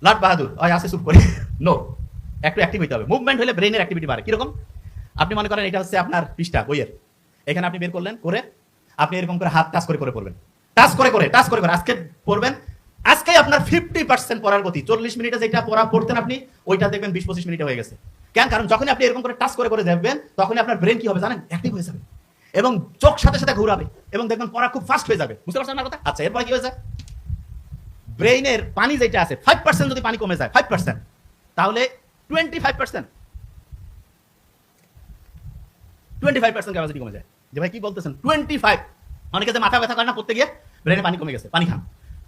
লাট বাহাদুর, ওই আসে চুপ করে। নো একটু অ্যাক্টিভ হইতে হবে। মুভমেন্ট হলে ব্রেনের অ্যাক্টিভিটি বাড়ে। কীরকম? আপনি মনে করেন এটা হচ্ছে আপনার পৃষ্ঠা, বইয়ের। এখানে আপনি বের করলেন, করে আপনি এরকম করে হাত টাচ করে করে পড়বেন। টাচ করে করে, টাচ করে করে, আজকে পড়বেন। আজকে আপনার ফিফটি পার্সেন্ট পড়ার গতি। চল্লিশ মিনিটে যেটা পড়া, পড়তেন আপনি, ওইটা দেখবেন বিশ পঁচিশ মিনিটে হয়ে গেছে। কেন? কারণ যখন আপনি এরকম করে টাচ করে করে দেখবেন তখন আপনার ব্রেন কি হবে জানেন? অ্যাক্টিভ হয়ে যাবে। এবং চোখ সাথে সাথে ঘুরাবে এবং দেখবেন পড়া খুব ফাস্ট হয়ে যাবে। বুঝতে পারছেন আমার কথা? আচ্ছা এরপর কি হয়েছে? ব্রেইনের পানি যেটা আছে ফাইভ পার্সেন্ট যদি পানি কমে যায় ফাইভ পার্সেন্ট তাহলে twenty five percent twenty five percent capacity কমে যায়। যে ভাই কি বলতেছেন? টোয়েন্টি ফাইভ অনেকে যে মাথা ব্যথা করে না করতে গিয়ে ব্রেনে পানি কমে গেছে, পানি খান।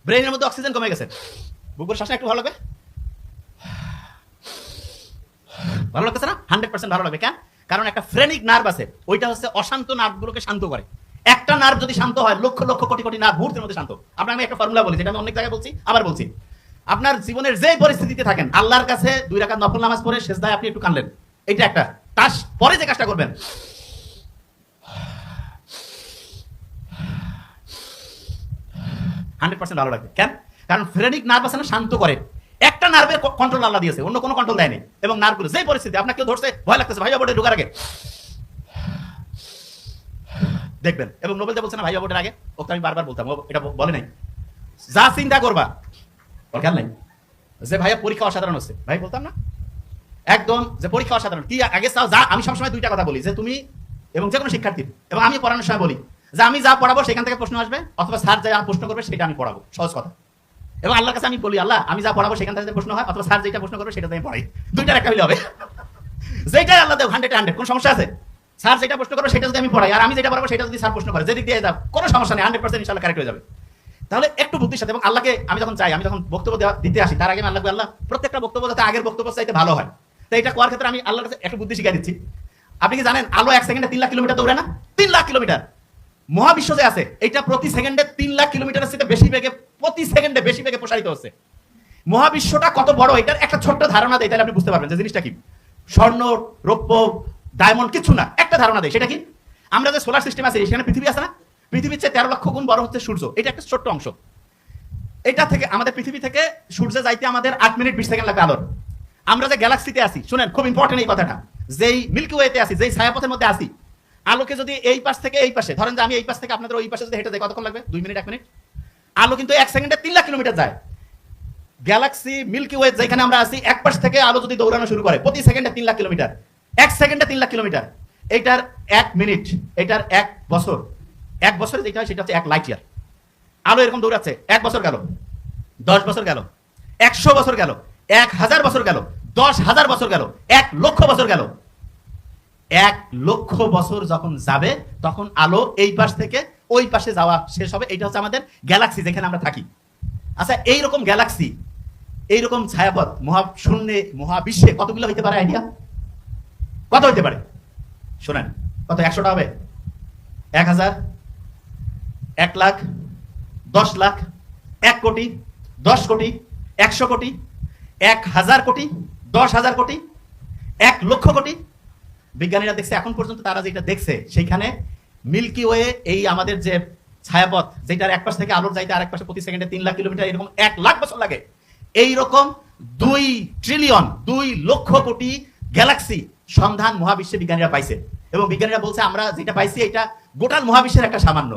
ব্রেনের মধ্যে অক্সিজেন কমে গেছে। বুকুর শ্বাসটা একটু ভালো লাগবে? ভালো লাগতেছে না? হান্ড্রেড পার্সেন্ট ভালো লাগবে। কেন? কারণ একটা ফ্রেনিক নার্ভ আছে, ওইটা হচ্ছে অশান্ত নার্ভগুলোকে শান্ত করে। একটা নার্ভ যদি শান্ত হয়, লক্ষ লক্ষ কোটি কোটি নার্ভ মুহূর্তের মধ্যে শান্ত। আপনার আমি একটা ফর্মুলা বলি, যেটা আমি অনেক জায়গায় বলছি, আবার বলছি। আপনার জীবনের যে পরিস্থিতিতে থাকেন, আল্লাহর কাছে দুই রাকাত নফল নামাজ পড়ে শেষদায় আপনি একটু কানলেন এটা একটা। তার পরে যে কাজটা করবেন। হান্ড্রেড পার্সেন্ট ভালো লাগবে। কেন? কারণ ফ্রেনিক নার্ভ আছে না, শান্ত করে। একটা নার্ভের কন্ট্রোল আল্লাহ দিয়েছে, অন্য কোনো কন্ট্রোল দেয়নি। এবং নার্ভগুলো যে পরিস্থিতি, আপনাকে কেউ ধরছে, ভয় লাগতেছে, ভাই বোর্ডে ঢোকার আগে। দেখবেন, এবং নোবেল বলছে না, ভাই বোর্ডের আগে। ওকে আমি বারবার বলতাম এটা বলে নাই। যা চিন্তা করবা খেয়াল নাই। যে ভাইয়া পরীক্ষা অসাধারণ হচ্ছে, ভাই, বলতাম না। একদম, যে পরীক্ষা অসাধারণ। কি আগে চাও, যা, আমি সবসময় দুইটা কথা বলি, যে তুমি এবং যে কোনো শিক্ষার্থী, এবং আমি পড়ানোর সময় বলি, যে আমি যা পড়াবো, সেখান থেকে প্রশ্ন আসবে, অথবা স্যার যা প্রশ্ন করবে, সেটা আমি পড়াবো। সহজ কথা। এবং আল্লাহর কাছে আমি বলি, আল্লাহ, আমি যা পড়াবো সেখান থেকে প্রশ্ন হয়, অথবা স্যার যেটা প্রশ্ন করবে সেটা আমি পড়াই। দুইটার একটা হলে হবে। যেটাই আল্লাহ দেব হান্ড্রেড হান্ড্রেড কোনো সমস্যা আছে? স্যার যেটা প্রশ্ন করবে সেটা যদি আমি পড়াই, আর আমি যেটা পড়াবো সেটা যদি স্যার প্রশ্ন করে, যেদিক দিয়ে যাও কোনো সমস্যা নেই হান্ড্রেড পার্সেন্ট ইনশাল্লাহ কারেক্ট হয়ে যাবে। তাহলে একটু বুদ্ধির সাথে, এবং আল্লাহকে আমি যখন চাই, আমি যখন বক্তব্য দিতে আসি, তার আগে আমি আল্লাহকে আল্লাহ, প্রত্যেকটা বক্তব্য যাতে আগের বক্তব্য চাইতে ভালো হয়। তো এটা করার ক্ষেত্রে আমি আল্লাহর কাছে একটু বুদ্ধি শিখিয়ে দিচ্ছি। আপনি কি জানেন, আলো এক সেকেন্ডে তিন লাখ কিলোমিটার দৌড়ে না? তিন লাখ কিলোমিটার। মহাবিশ্ব যে আছে। এটা প্রতি সেকেন্ডে তিন লাখ কিলোমিটারের সাথে বেশি বেগে, প্রতি সেকেন্ডে বেশি বেগে প্রসারিত হচ্ছে। মহাবিশ্বটা কত বড়, এটার একটা ছোট্ট ধারণা দেয় তাহলে আপনি বুঝতে পারবেন যে জিনিসটা কি। স্বর্ণ, রৌপ্য ডায়মন্ড কিছু না, একটা ধারণা দেয় সেটা কি? আমরা যে সোলার সিস্টেম আছে, সেখানে পৃথিবী আছে না? পৃথিবীর চেয়ে তেরো লক্ষ গুণ বড় হচ্ছে সূর্য, এটা একটা ছোট্ট অংশ। এটা থেকে, আমাদের পৃথিবী থেকে সূর্যে যাইতে আমাদের আট মিনিট বিশ সেকেন্ড লাগবে আলোর। আমরা যে গ্যালাক্সিতে আছি, শুনেন, খুব ইম্পর্টেন্ট এই কথাটা। যেই মিল্কি ওয়েতে আছি, যেই ছায়াপথের মধ্যে আছি আলোকে যদি এই পাশ থেকে এই পাশে, ধরেন যে আমি এই পাশ থেকে আপনাদের ওই পাশে যদি হেঁটে যাই, কতক্ষণ লাগবে? দুই মিনিট, এক মিনিট? আলো কিন্তু এক সেকেন্ডে তিন লাখ কিলোমিটার যায়। গ্যালাক্সি, মিল্কি ওয়ে যেখানে আমরা আছি, এক পাশ থেকে আলো যদি দৌড়ানো শুরু করে, প্রতি সেকেন্ডে তিন লাখ কিলোমিটার। এক সেকেন্ডে তিন লাখ কিলোমিটার। এটার এক মিনিট, এটার এক বছর। এক বছরে যেটা হয়, সেটা হচ্ছে এক লাইট ইয়ার আলো এরকম দৌড়াচ্ছে, এক বছর গেল, দশ বছর গেল, একশো বছর গেল, এক হাজার বছর গেল, দশ হাজার বছর গেল, এক লক্ষ বছর গেল। এক লক্ষ বছর যখন যাবে, তখন আলো এই পাশ থেকে ওই পাশে যাওয়া শেষ হবে। এটা হচ্ছে আমাদের গ্যালাক্সি যেখানে আমরা থাকি। আচ্ছা এইরকম গ্যালাক্সি এইরকম ছায়াপথ মহা মহাশূন্যে, মহাবিশ্বে কতগুলো হইতে পারে আইডিয়া কত হইতে পারে? শোনেন, কত, একশোটা হবে? এক হাজার, এক লাখ, দশ লাখ, এক কোটি, দশ কোটি, একশো কোটি, এক হাজার কোটি, দশ হাজার কোটি, এক লক্ষ কোটি বিজ্ঞানীরা দেখছে, এখন পর্যন্ত তারা যেটা দেখছে, সেইখানে মিল্কি ওয়ে এই আমাদের যে ছায়াপথ, যেটার এক পাশ থেকে আলোর যাইতে আরেক পাশে প্রতি সেকেন্ডে তিন লাখ কিলোমিটার, এরকম এক লাখ বছর লাগে। এই রকম দুই ট্রিলিয়ন দুই লক্ষ কোটি গ্যালাক্সি সন্ধান মহাবিশ্বে বিজ্ঞানীরা পাইছে। এবং বিজ্ঞানীরা বলছে, আমরা যেটা পাইছি, এটা গোটাল মহাবিশ্বের একটা সামান্য।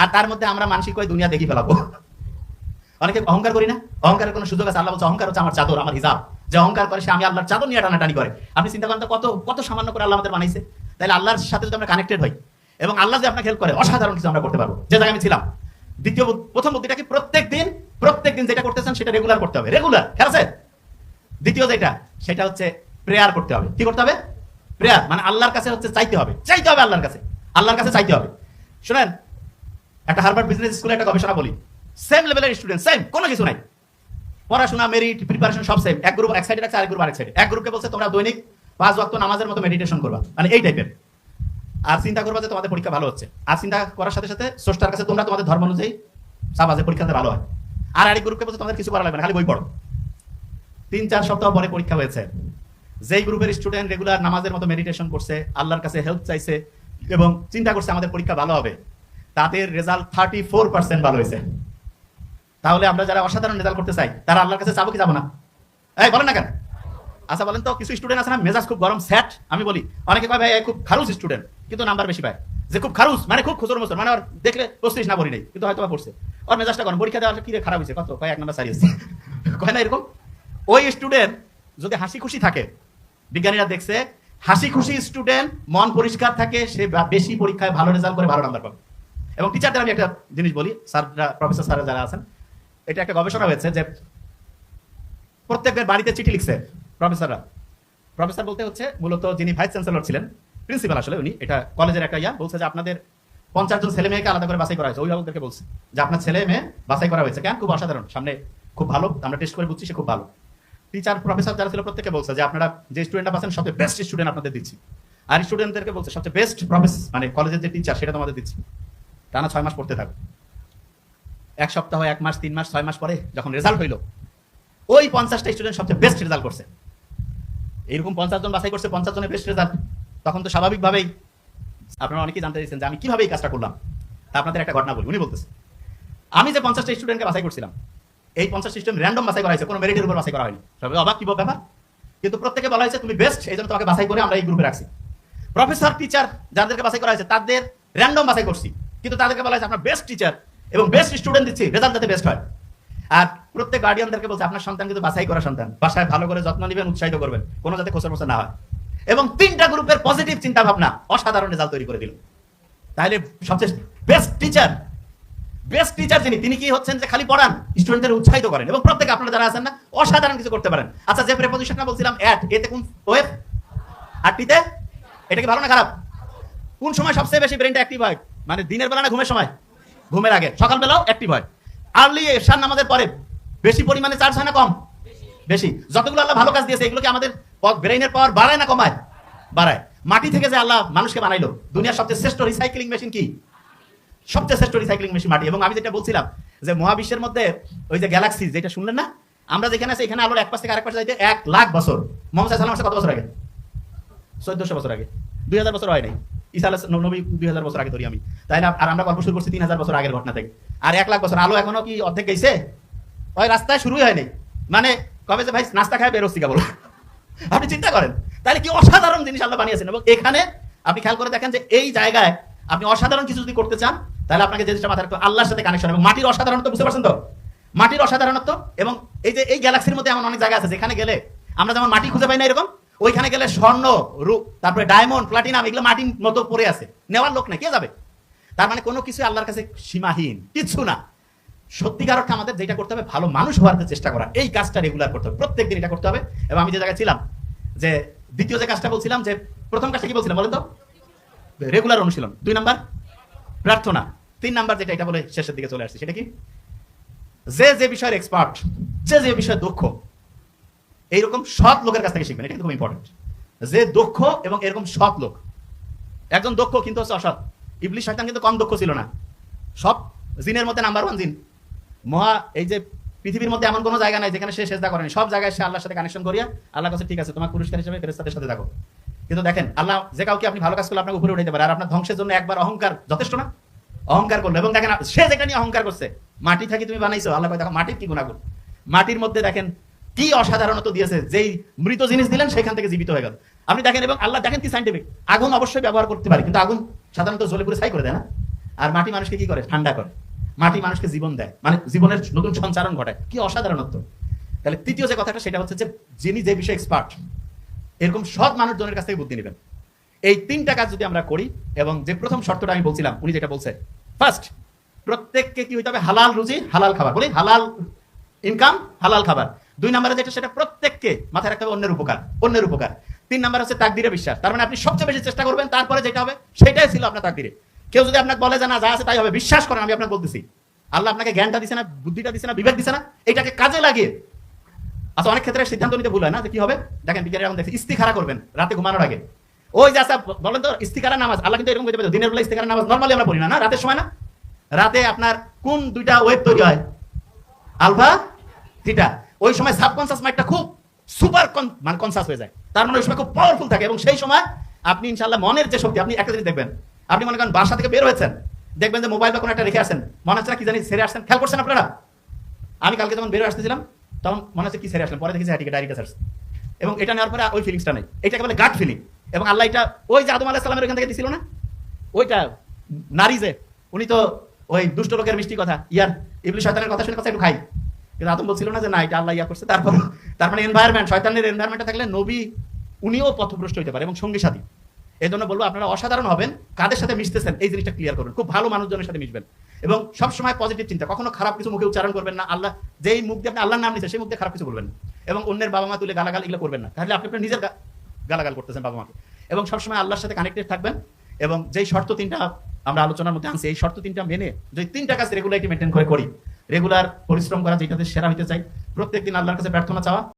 আর তার মধ্যে আমরা মানসিক ওই দুনিয়া দেখি ফেলাবো। অনেকে অহংকার করি না? অহংকারের কোনো সুযোগ আছে? আল্লাহ বলছে, অহংকার হচ্ছে আমার চাদর, আমার হিসাব যে অহংকার করে সে আমি আল্লাহর চাদর নিয়ে টানাটানি করে। আপনি চিন্তা করেন তো কত কত সামান্য করে আল্লাহ আমাদের বানাইছে? তাহলে আল্লাহর সাথে যদি আমরা কানেক্টেড হই এবং আল্লাহ যে আপনাকে হেল্প করে, অসাধারণ কিছু আমরা করতে পারব। যে জায়গায় আমি ছিলাম। দ্বিতীয় প্রথম বুদ্ধিটা কি প্রত্যেক দিন প্রত্যেক দিন যেটা করতেছেন সেটা রেগুলার করতে হবে। রেগুলার খেয়াল আছে? দ্বিতীয় যেটা, সেটা হচ্ছে প্রেয়ার করতে হবে। কি করতে হবে? প্রেয়ার মানে আল্লাহর কাছে হচ্ছে চাইতে হবে। চাইতে হবে আল্লাহর কাছে। আল্লাহর কাছে চাইতে হবে। শুনেন, একটা হারবার্ড বিজনেস স্কুলে একটা গবেষণা বলি। সেম লেভেলের স্টুডেন্ট সেম কোনো কিছু নাই। পড়াশোনা মেরিট প্রিপারেশন সব সেম এক গ্রুপ এক সাইডে রাখছে, আরেক গ্রুপ আরেক সাইডে এক গ্রুপকে বলছে, তোমরা দৈনিক পাঁচ ওয়াক্ত নামাজের মতো মেডিটেশন করবা। মানে এই টাইপের আর চিন্তা করবা যে তোমাদের পরীক্ষা ভালো হচ্ছে। আর চিন্তা করার সাথে সাথে স্রষ্টার কাছে তোমরা তোমাদের ধর্ম অনুযায়ী সাবাজে পরীক্ষাতে ভালো হয়। আর আরেক গ্রুপকে বলছে, তোমাদের কিছু করা লাগবে না, খালি বই পড়ো। তিন, চার সপ্তাহ পরে পরীক্ষা হয়েছে। যেই গ্রুপের স্টুডেন্ট রেগুলার নামাজের মতো মেডিটেশন করছে, আল্লাহর কাছে হেল্প চাইছে এবং চিন্তা করছে আমাদের পরীক্ষা ভালো হবে, তাদের রেজাল্ট থার্টি ফোর পার্সেন্ট ভালো হয়েছে। তাহলে আমরা যারা অসাধারণ রেজাল্ট করতে চাই, তারা আল্লাহর কাছে যাব কি যাব না? এই, বলেন না কেন? আচ্ছা বলেন তো, কিছু স্টুডেন্ট আছে না, মেজাজ খুব গরম স্যাট আমি বলি। অনেকে কয়, ভাই খুব খারুস স্টুডেন্ট কিন্তু নাম্বার বেশি পায়। যে খুব খারুস মানে খুব খুচরো মুসর মানে দেখলে বসতিস না পড়ি নেই, কিন্তু হয়তো পড়ছে। ওর মেজাজটা গরম, পরীক্ষা দেওয়ার কি খারাপ হয়েছে? কত? কয়, এক নাম্বার সারিয়েছে কয় না এরকম? ওই স্টুডেন্ট যদি হাসি খুশি থাকে, বিজ্ঞানীরা দেখছে, হাসি খুশি স্টুডেন্ট মন পরিষ্কার থাকে, সে বেশি পরীক্ষায় ভালো রেজাল্ট করে ভালো নাম্বার পাবে। এবং টিচারদের আমি একটা জিনিস বলি, স্যাররা প্রফেসর স্যাররা যারা আছেন এটা একটা গবেষণা হয়েছে যে প্রত্যেকের বাড়িতে চিঠি লিখছে প্রফেসররা। প্রফেসর বলতে হচ্ছে মূলত যিনি ভাইস চ্যান্সেলর ছিলেন, প্রিন্সিপাল আসলে উনি। এটা কলেজের একটা ইয়া, বলছে যে আপনাদের পঞ্চাশ জন ছেলে মেয়েকে আলাদা করে বাছাই করা হয়েছে। অভিভাবকদেরকে বলছে যে আপনার ছেলে মেয়ে বাছাই করা হয়েছে। কেন? খুব অসাধারণ। সামনে খুব ভালো, আমরা টেস্ট করে বুঝছি সে খুব ভালো। টিচার, প্রফেসর যারা ছিল প্রত্যেকে বলছে যে আপনারা যে স্টুডেন্টটা পাচ্ছেন সবচেয়ে বেস্ট স্টুডেন্ট আপনাদের দিচ্ছি। আর স্টুডেন্টদেরকে বলছে সবচেয়ে বেস্ট প্রফেসর মানে কলেজের যে টিচার সেটা তোমাদের দিচ্ছি। টানা ছয় মাস পড়তে থাকো। এক সপ্তাহ, এক মাস, তিন মাস, ছয় মাস পরে যখন রেজাল্ট হইল, ওই পঞ্চাশটা স্টুডেন্ট সবচেয়ে বেস্ট রেজাল্ট করছে। এইরকম পঞ্চাশ জন বাছাই করছে, পঞ্চাশ জনের বেস্ট রেজাল্ট তখন তো স্বাভাবিকভাবেই আপনারা অনেকেই জানতে চাইছেন যে আমি কীভাবে এই কাজটা করলাম। আপনাদের একটা ঘটনা বলি, উনি বলতেছে, আমি যে পঞ্চাশটা স্টুডেন্টকে বাছাই করছিলাম, এই পঞ্চাশ স্টুডেন্ট র্যান্ডম বাছাই করা হয়েছে, কোনো মেরিটের উপর বাছাই করা হয়নি। সবাই অবাক, কি ব্যাপার? কিন্তু প্রত্যেকে বলা হয়েছে, তুমি বেস্ট এই জন্য তোমাকে বাছাই করে আমরা এই গ্রুপে রাখছি। প্রফেসর টিচার যাদেরকে বাছাই করা হয়েছে, তাদের র্যান্ডম বাছাই করছি। কিন্তু তাদেরকে বলা হয়েছে, আপনার বেস্ট টিচার এবং বেস্ট স্টুডেন্ট দিচ্ছি রেজাল্ট যাতে বেস্ট হয়। আর প্রত্যেক গার্ডিয়ানদেরকে বলছে, আপনার সন্তান কিন্তু বাছাই করা সন্তান। বাসায় ভালো করে যত্ন নেবেন, উৎসাহিত করবেন, কোনো যাতে খোসর মোসর না হয়। এবং তিনটা গ্রুপের পজিটিভ চিন্তা ভাবনা অসাধারণ রেজাল্ট তৈরি করে দিল। তাহলে সবচেয়ে বেস্ট টিচার বেস্ট টিচার যিনি, তিনি কি হচ্ছেন যে খালি পড়ান স্টুডেন্টদের উৎসাহিত করেন। এবং প্রত্যেক আপনারা যারা আছেন না, অসাধারণ কিছু করতে পারেন। আচ্ছা যে প্রেপোজিশনটা বলছিলাম অ্যাট এতে কোন ওয়েব আর টিতে? এটা কি ভালো না খারাপ? কোন সময় সবচেয়ে বেশি ব্রেনটা অ্যাক্টিভ হয়? মানে দিনের বেলা না ঘুমের সময়? ঘুমের আগে। সকালবেলাও অ্যাক্টিভ হয়। আর্লি এশার নামাজের পরে বেশি পরিমাণে চার্জ হয় না, কম? বেশি। যতগুলো আল্লাহ ভালো কাজ দিয়েছে এগুলো কি আমাদের ব্রেইনের পাওয়ার বাড়ায় না কমায়? বাড়ায়। মাটি থেকে যে আল্লাহ মানুষকে বানাইলো, দুনিয়ার সবচেয়ে শ্রেষ্ঠ রিসাইক্লিং মেশিন কি? সবচেয়ে শ্রেষ্ঠ রিসাইক্লিং মেশিন মাটি। এবং আমি যেটা বলছিলাম যে মহাবিশ্বের মধ্যে ওই যে গ্যালাক্সি যেটা শুনলেন না? আমরা যেখানে আছি, এখানে আলোর এক পাশ থেকে আরেক পাশে যাইতে এক লাখ বছর। মোহাম্মদ সাল্লাম কত বছর আগে? চোদ্দশো বছর আগে। দুই হাজার বছর হয় নাই। নবী দুই হাজার বছর আগে ধরি আমি। তাই না আর আমরা গল্প শুরু করছি তিন হাজার বছর আগের ঘটনা থেকে। আর এক লাখ বছর, আলো এখনও কি অর্ধেক গেছে? ওই রাস্তায় শুরুই হয়নি। মানে কবে যে ভাই নাস্তা খায় আপনি চিন্তা করেন। তাহলে কি অসাধারণ জিনিস আল্লাহ বানিয়েছেন? এবং এখানে আপনি খেয়াল করে দেখেন যে এই জায়গায় আপনি অসাধারণ কিছু যদি করতে চান, তাহলে আপনাকে যে জিনিসটা মাথায় আল্লাহর সাথে কানেকশন এবং মাটির অসাধারণত্ব বুঝতে পারছেন তো? মাটির অসাধারণত্ব এবং এই যে এই গ্যালাক্সির মধ্যে এমন অনেক জায়গা আছে যেখানে গেলে আমরা যেমন মাটি খুঁজে পাই না এরকম ওইখানে গেলে স্বর্ণ রূপ তারপরে ডায়মন্ড প্লাটিনাম এগুলো মাটির মতো পড়ে আছে। নেওয়ার লোক নাই, কে যাবে? তার মানে কোনো কিছু আল্লাহর কাছে সীমাহীন কিছু না। সত্যিকার অর্থে আমাদের যেটা করতে হবে, ভালো মানুষ হওয়ার চেষ্টা করা, এই কাজটা রেগুলার করতে হবে। প্রত্যেক দিন এটা করতে হবে। এবং আমি যে জায়গায় ছিলাম, যে দ্বিতীয় যে কাজটা বলছিলাম, যে প্রথম কাজটা কি বলছিলাম বলেন তো? রেগুলার অনুশীলন। দুই নাম্বার? প্রার্থনা। তিন নাম্বার যেটা, এটা বলে শেষের দিকে চলে আসছে, সেটা কি? যে যে বিষয়ের এক্সপার্ট যে যে বিষয়ে দক্ষ এইরকম সৎ লোকের কাছ থেকে শিখবেন, এটা কিন্তু খুব ইম্পর্টেন্ট যে দক্ষ এবং এরকম সৎ লোক। একজন দক্ষ কিন্তু হচ্ছে অসৎ। ইবলিশ শয়তান কিন্তু কম দক্ষ ছিল না। সব জিনের মধ্যে নাম্বার ওয়ান জিন। মহা এই যে পৃথিবীর মধ্যে এমন কোনো জায়গা নাই যেখানে সে সেজদা করেনি। সব জায়গায় সে আল্লাহর সাথে কানেকশন করিয়া আল্লাহ কাছে ঠিক আছে, তোমার পুরস্কার হিসেবে ফেরেস্তাদের সাথে দেখো কিন্তু দেখেন, আল্লাহ যে কাউকে আপনি ভালো কাজ করলে আপনাকে উপরে উঠাইতে পারে, আর আপনার ধ্বংসের জন্য একবার অহংকার যথেষ্ট না? অহংকার করল। এবং দেখেন, সে যেটা নিয়ে অহংকার করছে, মাটি থাকি তুমি বানাইছো, আল্লাহ দেখো, মাটির কি গুণাগুণ? মাটির মধ্যে দেখেন কি অসাধারণত দিয়েছে? যেই মৃত জিনিস দিলেন সেখান থেকে জীবিত হয়ে গেল। আপনি দেখেন, এবং আল্লাহ দেখেন কি সাইন্টিফিক আগুন অবশ্যই ব্যবহার করতে পারে, কিন্তু আগুন সাধারণত জ্বলে পুরে ছাই করে দেয় না। আর মাটি মানুষকে কি করে? ঠান্ডা করে। মাটি মানুষকে জীবন দেয়। মানে জীবনের নতুন সঞ্চারণ ঘটায়। কি অসাধারণত্ব। তাহলে তৃতীয় যে কথাটা, সেটা হচ্ছে যে যিনি যে বিষয়ে এক্সপার্ট এরকম সৎ মানুষজনের কাছ থেকে বুদ্ধি নেবেন। এই তিনটা কাজ যদি আমরা করি, এবং যে প্রথম শর্তটা আমি বলছিলাম, উনি যেটা বলছে ফার্স্ট প্রত্যেককে কি হইতে হবে? হালাল রুজি, হালাল খাবার। বলি হালাল ইনকাম হালাল খাবার। দুই নম্বরে যেটা, সেটা প্রত্যেককে মাথায় রাখতে হবে অন্যের উপকার অন্যের উপকার। তিন নম্বর হচ্ছে তাকদিরে বিশ্বাস। তার মানে আপনি সবচেয়ে বেশি চেষ্টা করবেন, তারপরে যেটা হবে, সেটাই ছিল আপনার তাকদিরে। কেউ যদি আপনাকে বলে যে, না, যা আছে তাই হবে, বিশ্বাস করেন, আমি আপনাকে বলতেছি। আল্লাহ আপনাকে জ্ঞানটা দিছে না, বুদ্ধিটা দিছে না, বিবেক দিছে না, এটাকে কাজে লাগিয়ে। আচ্ছা অনেক ক্ষেত্রে সিদ্ধান্ত নিতে ভুল হয় না যে কি হবে? দেখেন বিজ্ঞানী এখন দেখছি, ইস্তিখারা করবেন, রাতে ঘুমানোর আগে। ওই যে আচ্ছা বলেন তো ইস্তিখারা নামাজ, আল্লাহ কিন্তু এরকম করতে পারে, দিনের বেলা ইস্তিখারা নামাজ নর্মালি আমরা পড়ি না না? রাতের সময় না? রাতে আপনার কোন দুইটা ওয়েব তৈরি হয়? Alpha, theta. ওই সময় সাবকনসাস মাইন্ডটা খুব সুপার মানে কনসাস হয়ে যায়। তার মানে ওই সময় খুব পাওয়ারফুল থাকে এবং সেই সময় আপনি ইনশাল্লাহ মনের যে শক্তি, আপনি একটা জিনিস দেখবেন। আপনি মনে করেন বাসা থেকে বের হয়েছেন, দেখবেন যে মোবাইল বা কোনো একটা রেখে আসেন, মনে হচ্ছে না কি জানি ছেড়ে আসছেন। খেয়াল করছেন আপনারা? আমি কালকে যখন বের আসতেছিলাম, তখন মনে হচ্ছে কি সেরে আসলাম, পরে দেখেছি হ্যাঁ ডায়েরিটা সার্চ এবং এটা নেওয়ার পরে ওই ফিলিংসটা নেই। এটাকে বলে গাট ফিলিং এবং আল্লাহ এটা ওই যে আদম আলাহ সালামের ওখান থেকে দিছিল না? ওইটা নারী যে, উনি তো ওই দুষ্ট লোকের মিষ্টি কথা, ইয়ার ইবলি শয়তানের কথা শুনে কথা একটু খাই। কিন্তু আদম বলছিল না যে, না, এটা আল্লাহ ইয়া করছে। তারপর, তার মানে এনভায়রনমেন্ট শয়তানের এনভায়রনমেন্টে থাকলে নবী, উনিও পথভ্রষ্ট হতে পারে এবং সঙ্গী সাথী এই জন্য বলব, আপনারা অসাধারণ হবেন, কাদের সাথে মিশতেছেন, এই জিনিসটা ক্লিয়ার করবেন খুব ভালো মানুষজনের সাথে মিশবেন। এবং সবসময় পজিটিভ চিন্তা, কখনো খারাপ কিছু মুখে উচ্চারণ করবেন না, আল্লাহ, যেই মুখ দিয়ে আপনি আল্লাহর নাম নিচ্ছেন সেই মুখ দিয়ে খারাপ কিছু বলবেন। এবং অন্যের বাবা মা তুলে গালাগাল এগুলো করবেন না। তাহলে আপনি আপনার নিজের গালাগাল করতেছেন বাবা মাকে এবং সবসময় আল্লাহর সাথে কানেক্টেড থাকবেন এবং যেই শর্ত তিনটা আমরা আলোচনার মধ্যে আনছি, এই শর্ত তিনটা মেনে যদি তিনটা কাজ রেগুলারিটি মেনটেন করে করি। রেগুলার পরিশ্রম করা যেটাতে সেরা হইতে চাই। প্রত্যেকদিন আল্লাহর কাছে প্রার্থনা চাওয়া।